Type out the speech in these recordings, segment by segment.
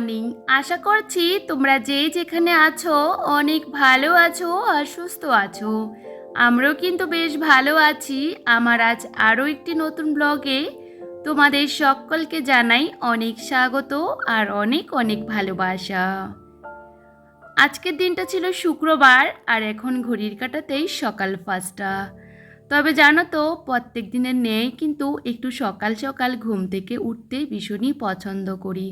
Morning আশা করছি তোমরা যে যেখানে আছো অনেক ভালো আছো আর সুস্থ আছো। আমরাও কিন্তু বেশ ভালো আছি। আমার আজ আরও একটি নতুন ব্লগে তোমাদের সকলকে জানাই অনেক স্বাগত আর অনেক অনেক ভালোবাসা। আজকের দিনটা ছিল শুক্রবার আর এখন ঘড়ির কাটাতেই সকাল পাঁচটা। তবে জানো তো, প্রত্যেক দিনের নেই কিন্তু একটু সকাল সকাল ঘুম থেকে উঠতে ভীষণই পছন্দ করি।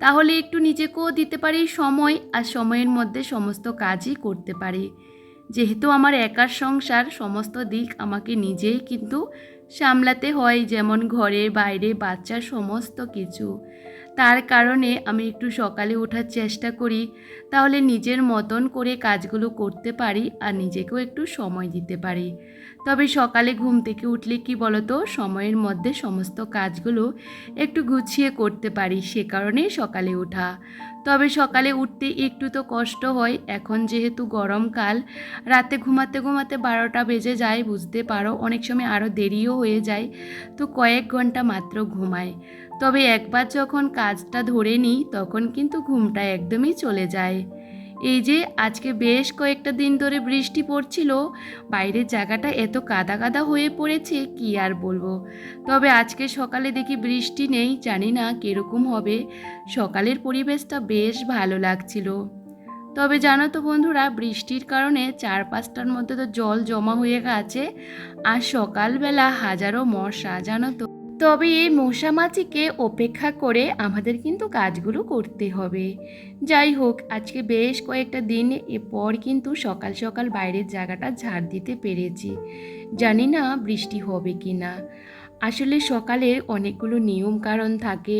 তাহলে একটু নিজেকেও দিতে পারি সময় আর সময়ের মধ্যে সমস্ত কাজই করতে পারি। যেহেতু আমার একার সংসার, সমস্ত দিক আমাকে নিজেই কিন্তু সামলাতে হয়, যেমন ঘরের বাইরে, বাচ্চার সমস্ত কিছু। তার কারণে আমি একটু সকালে ওঠার চেষ্টা করি, তাহলে নিজের মতন করে কাজগুলো করতে পারি আর নিজেকেও একটু সময় দিতে পারি। তবে সকালে ঘুম থেকে উঠলে কি বলতো, সময়ের মধ্যে সমস্ত কাজগুলো একটু গুছিয়ে করতে পারি সে কারণেই সকালে ওঠা। তবে সকালে উঠতে একটু তো কষ্ট হয়, এখন যেহেতু গরমকাল রাতে ঘুমাতে ঘুমাতে বারোটা বেজে যায়, বুঝতে পারো, অনেক সময় আরও দেরিও হয়ে যায়, তো কয়েক ঘণ্টা মাত্র ঘুমায়। তবে একবার যখন কাজটা ধরে নিই, তখন কিন্তু ঘুমটা একদমই চলে যায়। এই যে আজকে বেশ কয়েকটা দিন ধরে বৃষ্টি পড়ছিল, বাইরের জায়গাটা এত কাদা কাদা হয়ে পড়েছে, কি আর বলব? তবে আজকে সকালে দেখি বৃষ্টি নেই, জানি না কীরকম হবে। সকালের পরিবেশটা বেশ ভালো লাগছিল। তবে জানো তো বন্ধুরা, বৃষ্টির কারণে চার পাঁচটার মধ্যে তো জল জমা হয়ে গেছে, আর সকালবেলা হাজারো মশা, জানো তো। তবে এই মশামাছিকে অপেক্ষা করে আমাদের কিন্তু কাজগুলো করতে হবে। যাই হোক, আজকে বেশ কয়েকটা দিন এরপর কিন্তু সকাল সকাল বাইরের জায়গাটা ঝাড় দিতে পেরেছি। জানি না বৃষ্টি হবে কি না আসলে সকালে অনেকগুলো নিয়ম কারণ থাকে,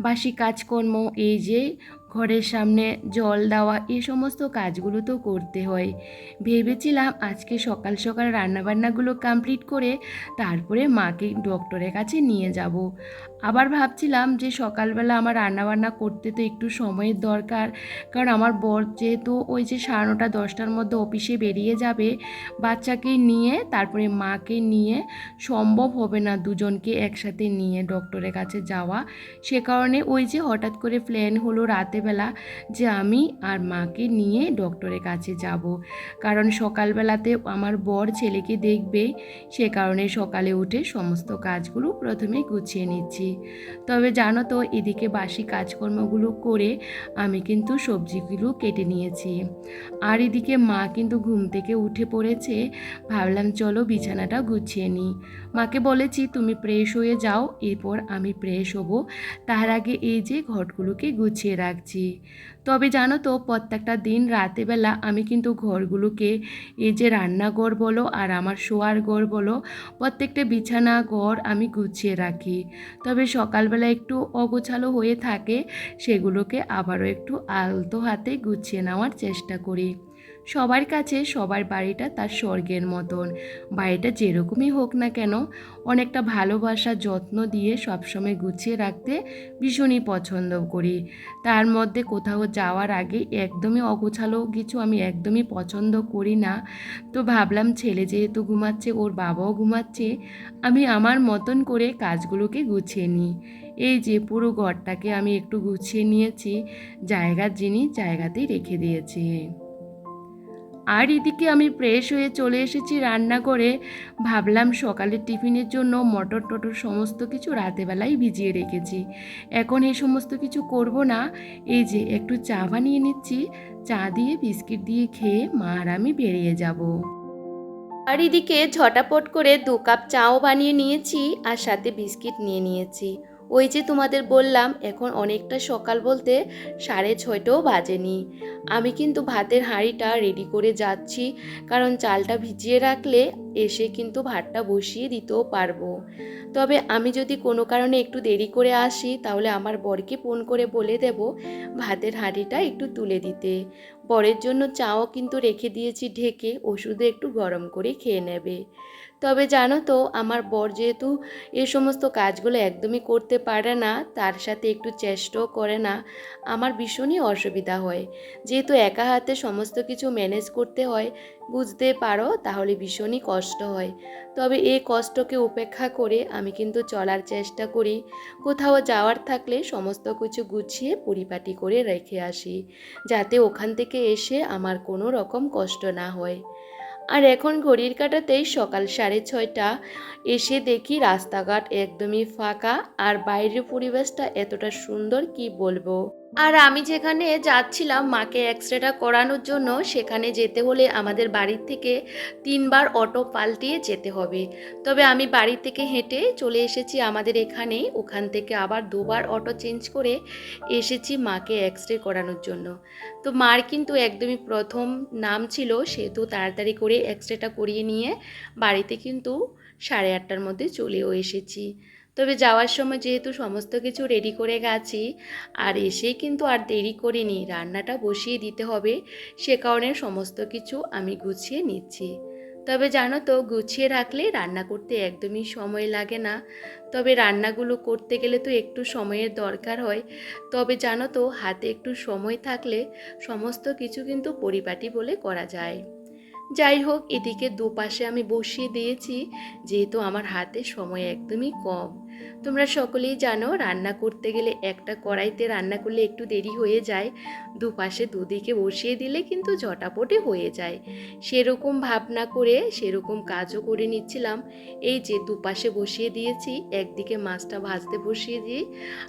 বাসি কাজকর্ম, এই যে ঘরের সামনে জল দেওয়া, এ সমস্ত কাজগুলো তো করতে হয়। ভেবেছিলাম আজকে সকাল সকাল রান্নাবান্নাগুলো কমপ্লিট করে তারপরে মাকে ডক্টরের কাছে নিয়ে যাব। আবার ভাবছিলাম যে সকালবেলা আমার রান্নাবান্না করতে তো একটু সময়ের দরকার। কারণ আমার বর যেহেতু ওই যে সাড়ে নটা, দশটার মধ্যে অফিসে বেরিয়ে যাবে, বাচ্চাকে নিয়ে, তারপরে মাকে নিয়ে, সম্ভব হবে না দুজনকে একসাথে নিয়ে ডক্টরের কাছে যাওয়া। সে কারণে ওই যে হঠাৎ করে প্ল্যান হলো রাতেবেলা যে আমি আর মাকে নিয়ে ডক্টরের কাছে যাব। কারণ সকালবেলাতে আমার বর ছেলেকে দেখবে, সে কারণে সকালে উঠে সমস্ত কাজগুলো প্রথমে গুছিয়ে নিচ্ছি। তবে জানো তো, এদিকে বাসি কাজকর্মগুলো করে আমি কিন্তু সবজিগুলো কেটে নিয়েছি। আর এদিকে মা কিন্তু ঘুম থেকে উঠে পড়েছে। ভাবলাম, চলো বিছানাটা গুছিয়ে নিই। মাকে বলেছি, তুমি ফ্রেশ হয়ে যাও, এরপর আমি ফ্রেশ হব। তার আগে এই যে ঘরগুলোকে গুছিয়ে রাখছি। তবে জানো তো, প্রত্যেকটা দিন রাতেবেলা আমি কিন্তু ঘরগুলোকে এই যে রান্নাঘর বলো আর আমার শোয়ার ঘর বলো, প্রত্যেকটা বিছানা ঘর আমি গুছিয়ে রাখি। তবে সকালবেলা একটু অগোছালো হয়ে থাকে, সেগুলোকে আবারও একটু আলতো হাতে গুছিয়ে নেওয়ার চেষ্টা করি। সবার কাছে সবার বাড়িটা তার স্বর্গের মতন। বাড়িটা যেরকমই হোক না কেন, অনেকটা ভালোবাসা, যত্ন দিয়ে সবসময় গুছিয়ে রাখতে ভীষণই পছন্দ করি। তার মধ্যে কোথাও যাওয়ার আগে একদমই অগোছালো কিছু আমি একদমই পছন্দ করি না। তো ভাবলাম ছেলে যেহেতু ঘুমাচ্ছে, ওর বাবাও ঘুমাচ্ছে, আমি আমার মতন করে কাজগুলোকে গুছিয়ে নিই। এই যে পুরো ঘরটাকে আমি একটু গুছিয়ে নিয়েছি, জায়গার জিনিস জায়গাতেই রেখে দিয়েছি। আর এদিকে আমি ফ্রেশ হয়ে চলে এসেছি রান্না করে ভাবলাম সকালের টিফিনের জন্য মটর টটর সমস্ত কিছু রাতেবেলাই ভিজিয়ে রেখেছি। এখন এই সমস্ত কিছু করব না। এই যে একটু চা বানিয়ে নিচ্ছি। চা দিয়ে বিস্কিট দিয়ে খেয়ে মা আর আমি বেরিয়ে যাব। আর এদিকে ঝটাপট করে দু কাপ চাও বানিয়ে নিয়েছি আর সাথে বিস্কিট নিয়ে নিয়েছি। ওই যে তোমাদের বললাম, এখন অনেকটা সকাল বলতে সাড়ে ছয়টাও বাজেনি। আমি কিন্তু ভাতের হাঁড়িটা রেডি করে যাচ্ছি, কারণ চালটা ভিজিয়ে রাখলে এসে কিন্তু ভাতটা বসিয়ে দিতেও পারব। তবে আমি যদি কোনো কারণে একটু দেরি করে আসি, তাহলে আমার বরকে ফোন করে বলে দেব ভাতের হাঁড়িটা একটু তুলে দিতে। বরের জন্য চাও কিন্তু রেখে দিয়েছি ঢেকে ওষুধে একটু গরম করে খেয়ে নেবে। তবে জানো তো, আমার বর যেহেতু এ সমস্ত কাজগুলো একদমই করতে পারে না, তার সাথে একটু চেষ্টাও করে না, আমার ভীষণই অসুবিধা হয়। যেহেতু একা হাতে সমস্ত কিছু ম্যানেজ করতে হয়, বুঝতে পারো তাহলে ভীষণই কষ্ট হয়। তবে এই কষ্টকে উপেক্ষা করে আমি কিন্তু চলার চেষ্টা করি, কোথাও যাওয়ার থাকলে সমস্ত কিছু গুছিয়ে পরিপাটি করে রেখে আসি, যাতে ওখান থেকে এসে আমার কোনো রকম কষ্ট না হয়। আর এখন ঘড়ির কাটাতেই সকাল সাড়ে ছয়টা। এসে দেখি রাস্তাঘাট একদমই ফাঁকা, আর বাইরের পরিবেশটা এতটা সুন্দর কি বলব? আর আমি যেখানে যাচ্ছিলাম, মাকে এক্সরেটা করানোর জন্য, সেখানে যেতে হলে আমাদের বাড়ির থেকে তিনবার অটো পাল্টিয়ে যেতে হবে। তবে আমি বাড়ি থেকে হেঁটে চলে এসেছি আমাদের এখানে ওখান থেকে আবার দুবার অটো চেঞ্জ করে এসেছি মাকে এক্স রে করানোর জন্য। তো মার কিন্তু একদমই প্রথম নাম ছিল সেহেতু তাড়াতাড়ি করে এক্স রেটা করিয়ে নিয়ে বাড়িতে কিন্তু সাড়ে আটটার মধ্যে চলেও এসেছি। তবে যাওয়ার সময় যেহেতু সমস্ত কিছু রেডি করে গেছি, আর এসেই কিন্তু আর দেরি করিনি, রান্নাটা বসিয়ে দিতে হবে, সে কারণে সমস্ত কিছু আমি গুছিয়ে নিচ্ছি। তবে জানো তো, গুছিয়ে রাখলে রান্না করতে একদমই সময় লাগে না। তবে রান্নাগুলো করতে গেলে তো একটু সময়ের দরকার হয়। তবে জানো তো, হাতে একটু সময় থাকলে সমস্ত কিছু কিন্তু পরিপাটি বলে করা যায়। যাই হোক, এদিকে দুপাশে আমি বসিয়ে দিয়েছি, যেহেতু আমার হাতে সময় একদমই কম। তোমরা সকলেই জানো, রান্না করতে গেলে একটা কড়াইতে রান্না করলে একটু দেরি হয়ে যায়। দুপাশে দুদিকে বসিয়ে দিলে কিন্তু জটাপটে হয়ে যায়। সেরকম ভাবনা করে, সেরকম কাজও করে নিচ্ছিলাম। এই যে দুপাশে বসিয়ে দিয়েছি, একদিকে মাছটা ভাজতে বসিয়ে দিই,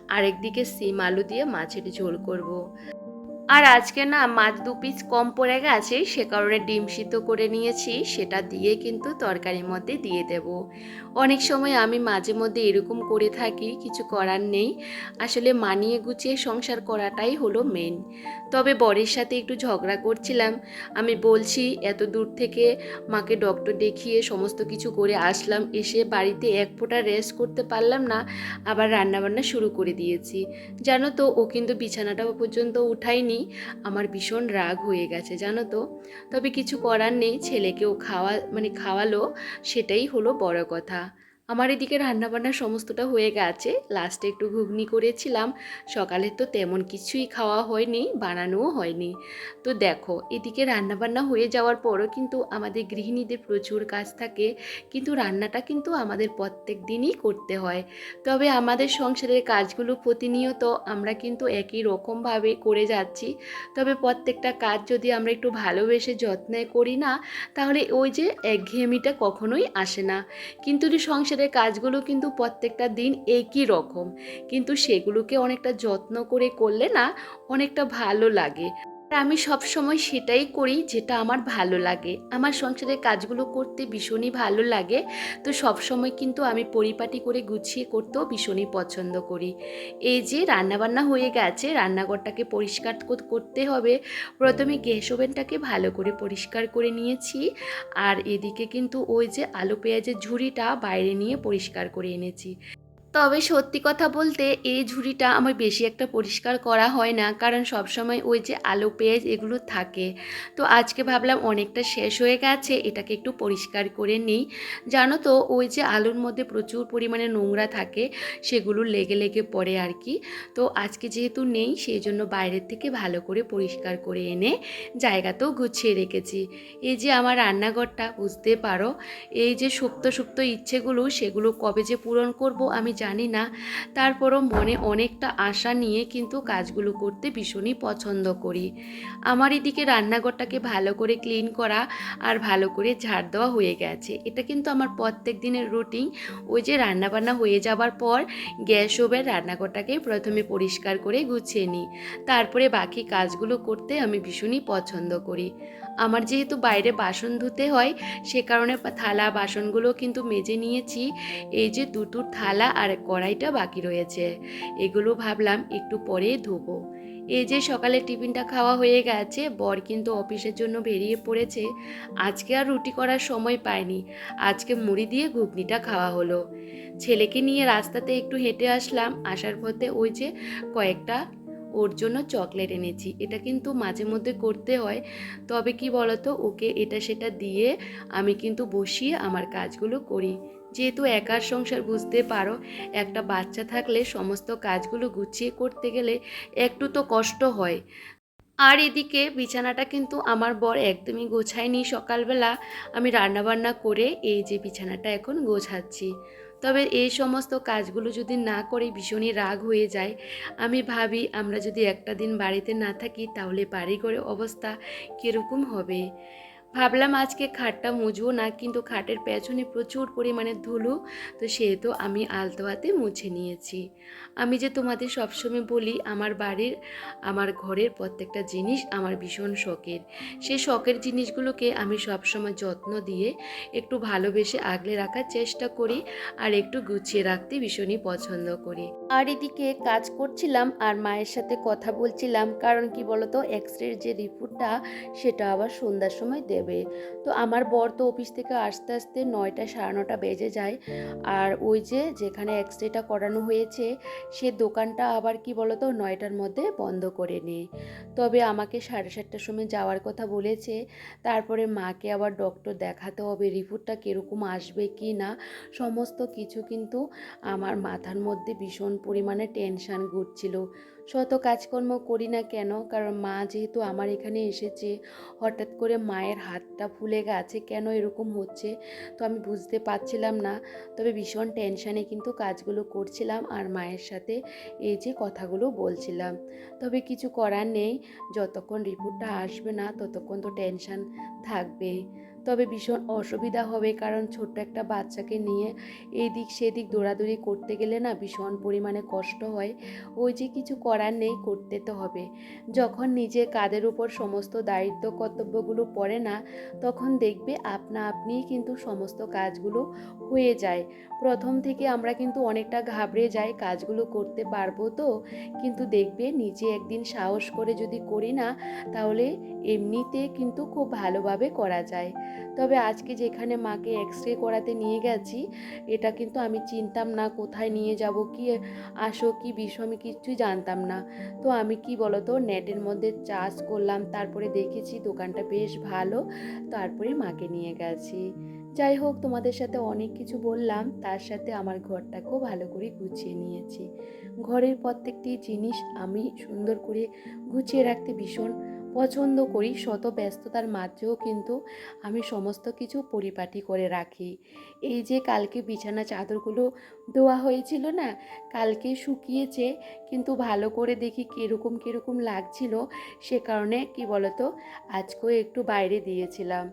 আরেকদিকে সিম আলু দিয়ে মাছের ঝোল করব। আর আজকে না মাছ দু পিস কম পড়ে গেছে, সে কারণে ডিম সিদ্ধ করে নিয়েছি, সেটা দিয়ে কিন্তু তরকারির মধ্যে দিয়ে দেব। অনেক সময় আমি মাঝে মধ্যে এরকম করে থাকি, কিছু করার নেই। আসলে মানিয়ে গুছিয়ে সংসার করাটাই হলো মেন তবে বরের সাথে একটু ঝগড়া করছিলাম। আমি বলছি, এত দূর থেকে মাকে ডক্টর দেখিয়ে সমস্ত কিছু করে আসলাম। এসে বাড়িতে এক ফোঁটা রেস্ট করতে পারলাম না। আবার রান্নাবান্না শুরু করে দিয়েছি। জানো তো, ও কিন্তু বিছানাটা পর্যন্ত উঠায়নি। আমার ভীষণ রাগ হয়ে গেছে, জানো তো। তবে কিছু করার নেই। ছেলেকেও খাওয়া মানে খাওয়ালো, সেটাই হলো বড় কথা। আমার এদিকে রান্নাবান্না সমস্তটা হয়ে গেছে। লাস্টে একটু ঘুগনি করেছিলাম। সকালে তো তেমন কিছুই খাওয়া হয়নি, বানানোও হয়নি। তো দেখো, এদিকে রান্নাবান্না হয়ে যাওয়ার পরও কিন্তু আমাদের গৃহিণীদের প্রচুর কাজ থাকে। কিন্তু রান্নাটা কিন্তু আমাদের প্রত্যেক দিনই করতে হয়। তবে আমাদের সংসারের কাজগুলো প্রতিনিয়ত আমরা কিন্তু একই রকমভাবে করে যাচ্ছি। তবে প্রত্যেকটা কাজ যদি আমরা একটু ভালোবেসে যত্নে করি না, তাহলে ওই যে একঘেয়েমিটা কখনোই আসে না। কিন্তু যে সংসারের কাজগুলো কিন্তু প্রত্যেকটা দিন একই রকম। কিন্তু সেগুলোকে অনেকটা যত্ন করে করলে না অনেকটা ভালো লাগে। আমি সব সময় সেটাই করি যেটা আমার ভালো লাগে। আমার সংসারের কাজগুলো করতে ভীষণই ভালো লাগে। তো সব সময় কিন্তু আমি পরিপাটি করে গুছিয়ে করতেও ভীষণই পছন্দ করি। এই যে রান্নাবান্না হয়ে গেছে, রান্নাঘরটাকে পরিষ্কার কর- করতে হবে। প্রথমে গ্যাস ওভেনটাকে ভালো করে পরিষ্কার করে নিয়েছি। আর এদিকে কিন্তু ওই যে আলু পেঁয়াজের ঝুড়িটা বাইরে নিয়ে পরিষ্কার করে এনেছি। তবে সত্যি কথা বলতে এই ঝুড়িটা আমার বেশি একটা পরিষ্কার করা হয় না, কারণ সবসময় ওই যে আলু পেঁয়াজ এগুলো থাকে। তো আজকে ভাবলাম অনেকটা শেষ হয়ে গেছে, এটাকে একটু পরিষ্কার করে নিই। জানো তো, ওই যে আলুর মধ্যে প্রচুর পরিমাণে নোংরা থাকে, সেগুলো লেগে লেগে পড়ে আর কি। তো আজকে যেহেতু নেই, সেই জন্য বাইরের থেকে ভালো করে পরিষ্কার করে এনে জায়গাতেও গুছিয়ে রেখেছি। এই যে আমার রান্নাঘরটা, বুঝতে পারো? এই যে সুপ্ত সুপ্ত ইচ্ছেগুলো, সেগুলো কবে যে পূরণ করব আমি জানি না। তারপরও মনে অনেকটা আশা নিয়ে কিন্তু কাজগুলো করতে ভীষণই পছন্দ করি। আমার এদিকে রান্নাঘরটাকে ভালো করে ক্লিন করা আর ভালো করে ঝাড় দেওয়া হয়ে গেছে। এটা কিন্তু আমার প্রত্যেক দিনের রুটিন ওই যে রান্নাবান্না হয়ে যাবার পর গ্যাস ওভেন রান্নাঘরটাকে প্রথমে পরিষ্কার করে গুছিয়ে নিই। তারপরে বাকি কাজগুলো করতে আমি ভীষণই পছন্দ করি। আমার যেহেতু বাইরে বাসন ধুতে হয়, সে কারণে থালা বাসনগুলো কিন্তু মেজে নিয়েছি। এই যে দুটোর থালা আর কড়াইটা বাকি রয়েছে। এগুলো ভাবলাম একটু পরে ধোবো। এই যে সকালে টিফিনটা খাওয়া হয়ে গেছে, বর কিন্তু অফিসের জন্য বেরিয়ে পড়েছে। আজকে আর রুটি করার সময় পায়নি আজকে মুড়ি দিয়ে ঘুগনিটা খাওয়া হলো। ছেলেকে নিয়ে রাস্তাতে একটু হেঁটে আসলাম। আসার পথে ওই যে কয়েকটা ওর জন্য চকলেট এনেছি। এটা কিন্তু মাঝে মধ্যে করতে হয়। তবে কি বলতো, ওকে এটা সেটা দিয়ে আমি কিন্তু বসিয়ে আমার কাজগুলো করি। যেহেতু একার সংসার বুঝতে পারো, একটা বাচ্চা থাকলে সমস্ত কাজগুলো গুছিয়ে করতে গেলে একটু তো কষ্ট হয়। আর এদিকে বিছানাটা কিন্তু আমার বর একদমই গোছায়নি সকালবেলা। আমি রান্নাবান্না করে এই যে বিছানাটা এখন গোছাচ্ছি। তবে এই সমস্ত কাজগুলো যদি না করে ভীষণই রাগ হয়ে যায়। আমি ভাবি, আমরা যদি একটা দিন বাড়িতে না থাকি তাহলে বাড়ি করে অবস্থা কীরকম হবে? ভাবলাম আজকে খাটটা মুছবো, না কিন্তু খাটের পেছনে প্রচুর পরিমাণে ধুলো, তো সেহেতু আমি আলতো হাতে মুছে নিয়েছি। আমি যে তোমাদের সবসময় বলি, আমার বাড়ির, আমার ঘরের প্রত্যেকটা জিনিস আমার ভীষণ শখের। সেই শখের জিনিসগুলোকে আমি সবসময় যত্ন দিয়ে একটু ভালোবেসে আগলে রাখার চেষ্টা করি আর একটু গুছিয়ে রাখতে ভীষণই পছন্দ করি। আর এদিকে কাজ করছিলাম আর মায়ের সাথে কথা বলছিলাম, কারণ কি বলতো এক্স রের যে রিপোর্টটা সেটা আবার সন্ধ্যার সময় দেবে। তো আমার বর তো অফিস থেকে আসতে আসতে নয়টা সাড়ে নটা বেজে যায়। আর ওই যে যেখানে এক্স রেটা করানো হয়েছে, সে দোকানটা আবার কি বলতো, নয়টার মধ্যে বন্ধ করে নেয়। তবে আমাকে সাড়ে সাতটার সময় যাওয়ার কথা বলেছে। তারপরে মাকে আবার ডক্টর দেখাতে হবে, রিপোর্টটা কীরকম আসবে কি না, সমস্ত কিছু কিন্তু আমার মাথার মধ্যে ভীষণ পরিমাণে টেনশান ঘুরছিল। শত কাজকর্ম করি না কেন? কারণ মা যেহেতু আমার এখানে এসেছে, হঠাৎ করে মায়ের হাতটা ফুলে গেছে, কেন এরকম হচ্ছে? তো আমি বুঝতে পারছিলাম না। তবে ভীষণ টেনশানে কিন্তু কাজগুলো করছিলাম আর মায়ের সাথে এই যে কথাগুলো বলছিলাম। তবে কিছু করার নেই, যতক্ষণ রিপোর্টটা আসবে না, ততক্ষণ তো টেনশান থাকবেই। তবে ভীষণ অসুবিধা হবে, কারণ ছোট্ট একটা বাচ্চাকে নিয়ে এদিক সেদিক দৌড়াদৌড়ি করতে গেলে না ভীষণ পরিমাণে কষ্ট হয়। ওই যে কিছু করার নেই, করতে তো হবে। যখন নিজে কাদের উপর সমস্ত দায়িত্ব, কর্তব্যগুলো পড়ে না, তখন দেখবে আপনা আপনিই কিন্তু সমস্ত কাজগুলো হয়ে যায়। প্রথম থেকে আমরা কিন্তু অনেকটা ঘাবড়ে যাই কাজগুলো করতে পারব তো, কিন্তু দেখবে নিজে একদিন সাহস করে যদি করি না, তাহলে এমনিতে কিন্তু খুব ভালোভাবে করা যায়। তবে আজকে যেখানে মাকে এক্স রে করাতে নিয়ে গেছি, এটা কিন্তু আমি চিনতাম না কোথায় নিয়ে যাব, কি আসো, কি বিষয় আমি কিচ্ছুই জানতাম না। তো আমি কি বলতো নেটের মধ্যে চার্জ করলাম, তারপরে দেখেছি দোকানটা বেশ ভালো, তারপরে মাকে নিয়ে গেছি। যাই হোক, তোমাদের সাথে অনেক কিছু বললাম, তার সাথে আমার ঘরটাকেও ভালো করে গুছিয়ে নিয়েছি। ঘরের প্রত্যেকটি জিনিস আমি সুন্দর করে গুছিয়ে রাখতে ভীষণ পছন্দ করি, শত ব্যস্ততার মাঝেও কিন্তু আমি সমস্ত কিছু পরিপাটি করে রাখি। এই যে কালকে বিছানা চাদরগুলো দেওয়া হয়েছিল না, কালকে শুকিয়েছে, কিন্তু ভালো করে দেখি কীরকম কীরকম লাগছিল, সে কারণে কি বলতো, আজকেও একটু বাইরে দিয়েছিলাম।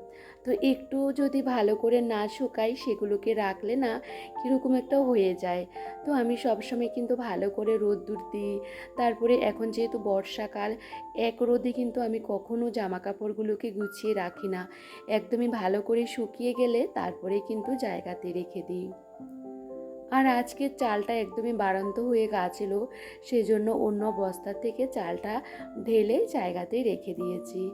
তো একটু যদি ভালো করে না শুকাই সেগুলোকে রাখলে না কীরকম একটা হয়ে যায়। তো আমি সবসময় কিন্তু ভালো করে রোদ্দুর দিই। তারপরে এখন যেহেতু বর্ষাকাল, এক রোদে কিন্তু আমি কখনো জামা কাপড়গুলোকে গুছিয়ে রাখি না। একদমই ভালো করে শুকিয়ে গেলে তারপরে কিন্তু জায়গাতে রেখে দিই। আর আজকে চালটা একদমই বাড়ন্ত হয়ে গেছিল, সেজন্য অন্য বস্তা থেকে চালটা ঢেলে জায়গাতেই রেখে দিয়েছি।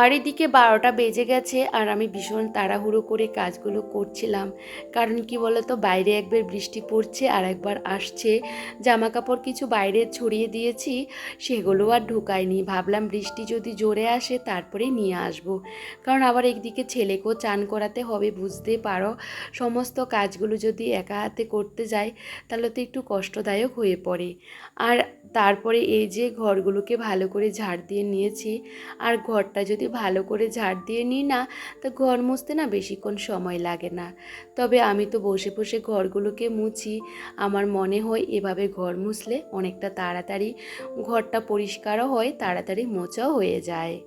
আর এদিকে বারোটা বেজে গেছে আর আমি ভীষণ তাড়াহুড়ো করে কাজগুলো করছিলাম। কারণ কি বলতো, বাইরে একবার বৃষ্টি পড়ছে আর একবার আসছে। জামা কাপড় কিছু বাইরে ছড়িয়ে দিয়েছি, সেগুলো আর ঢুকায়নি ভাবলাম বৃষ্টি যদি জোরে আসে তারপরে নিয়ে আসব। কারণ আবার একদিকে ছেলেকেও চান করাতে হবে, বুঝতে পারো। সমস্ত কাজগুলো যদি একা হাতে করতে যাই, তাহলে তো একটু কষ্টদায়ক হয়ে পড়ে। আর তারপরে এই যে ঘরগুলোকে ভালো করে ঝাড় দিয়ে নিয়েছি, আর ঘরটা যদি ভালো করে ঝাড় দিয়ে নিই না, তো ঘর মুছতে না বেশিক্ষণ সময় লাগে না। তবে আমি তো বসে বসে ঘরগুলোকে মুছি, আমার মনে হয় এভাবে ঘর মুছলে অনেকটা তাড়াতাড়ি ঘরটা পরিষ্কারও হয়, তাড়াতাড়ি মোচাও হয়ে যায়।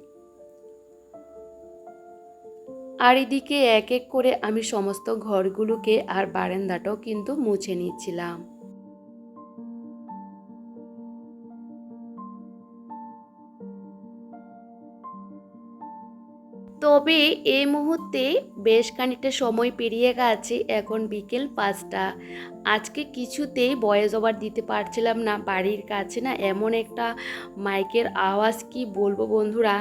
আর এদিকে এক এক করে আমি সমস্ত ঘরগুলোকে আর বারান্দাটাও কিন্তু মুছে নিচ্ছিলাম। তবে এই মুহূর্তে বেশ খানিকটা সময় পেরিয়ে গেছে এখন বিকেল পাঁচটা। আজকে কিছুতেই বয়েস ওভার দিতে পারছিলাম না বাড়ির কাছে না, এমন একটা মাইকের আওয়াজ কি বলব বন্ধুরা?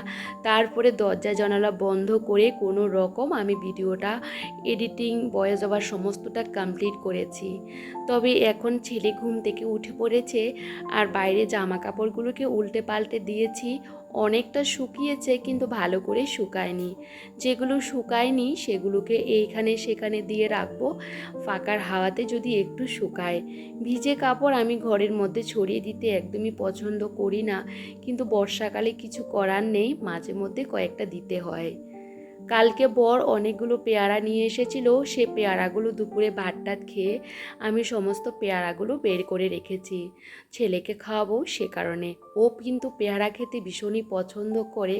তারপরে দরজা জানালা বন্ধ করে কোনো রকম আমি ভিডিওটা এডিটিং বয়েস ওভার সমস্তটা কমপ্লিট করেছি। তবে এখন ছেলে ঘুম থেকে উঠে পড়েছে আর বাইরে জামা কাপড়গুলোকে উল্টে পাল্টে দিয়েছি। অনেকটা শুকিয়েছে কিন্তু ভালো করে শুকায়নি। যেগুলো শুকায়নি সেগুলোকে এইখানে সেখানে দিয়ে রাখব। ফাঁকার হাওয়াতে যদি একটু শুকায়। ভিজে কাপড় আমি ঘরের মধ্যে ছড়িয়ে দিতে একদমই পছন্দ করি না। কিন্তু বর্ষাকালে কিছু করার নেই, মাঝে মধ্যে কয়েকটা দিতে হয়। কালকে বর অনেকগুলো পেয়ারা নিয়ে এসেছিল, সে পেয়ারাগুলো দুপুরে ভাত টাত খেয়ে আমি সমস্ত পেয়ারাগুলো বের করে রেখেছি। ছেলেকে খাওয়াবো সে কারণে। ও কিন্তু পেয়ারা খেতে ভীষণই পছন্দ করে,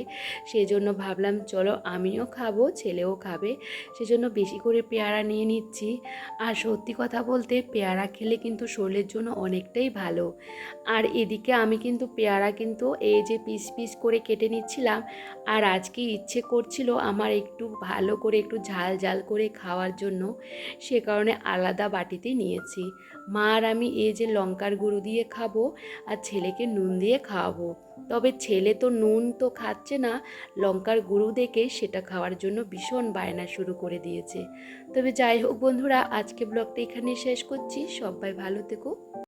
সেজন্য ভাবলাম চলো আমিও খাব, ছেলেও খাবে, সেজন্য বেশি করে পেয়ারা নিয়ে নিচ্ছি। আর সত্যি কথা বলতে পেয়ারা খেলে কিন্তু শরীরের জন্য অনেকটাই ভালো। আর এদিকে আমি কিন্তু পেয়ারা কিন্তু এই যে পিস পিস করে কেটে নিচ্ছিলাম, আর আজকে ইচ্ছে করছিল আমার একটু ভালো করে একটু ঝাল ঝাল করে খাওয়ার জন্য সে কারণে আলাদা বাটিতে নিয়েছি। মা আর আমি এই যে লঙ্কার গুঁড়ো দিয়ে খাব আর ছেলেকে নুন দিয়ে খাওয়াবো। তবে ছেলে তো নুন তো খাচ্ছে না, লঙ্কার গুঁড়ো দেখে সেটা খাওয়ার জন্য ভীষণ বায়না শুরু করে দিয়েছে। তবে যাই হোক বন্ধুরা, আজকে ব্লগটা এখানে শেষ করছি। সবাই ভালো থেকো।